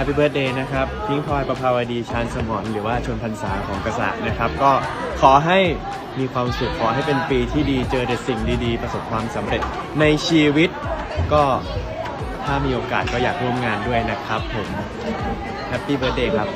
แฮปปี้เบิร์ดเดย์นะครับพิงพลอยประภาวดีชาญสมรหรือว่าชนพรรษาของกษัตริย์นะครับ ก็ขอให้มีความสุขขอให้เป็นปีที่ดีเจอแต่สิ่งดีๆ ประสบความสำเร็จในชีวิต ก็ถ้ามีโอกาสก็อยากร่วมงานด้วยนะครับผมแฮปปี้เบิร์ดเดย์ครับ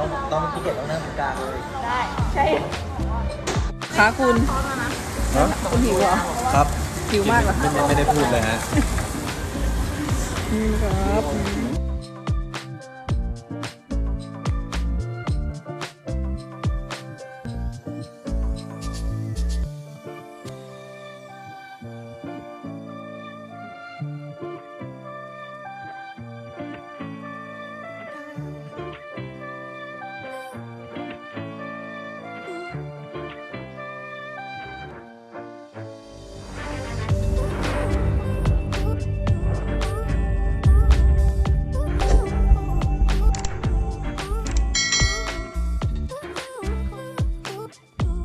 ต้องต้องพี่เกดต้องนั่งตรงกลางเลยได้ใช่ขาคุณคุณหิวเหรอครับหิวมากเหรอไม่ไม่ได้พูดเลยฮะอืมครับ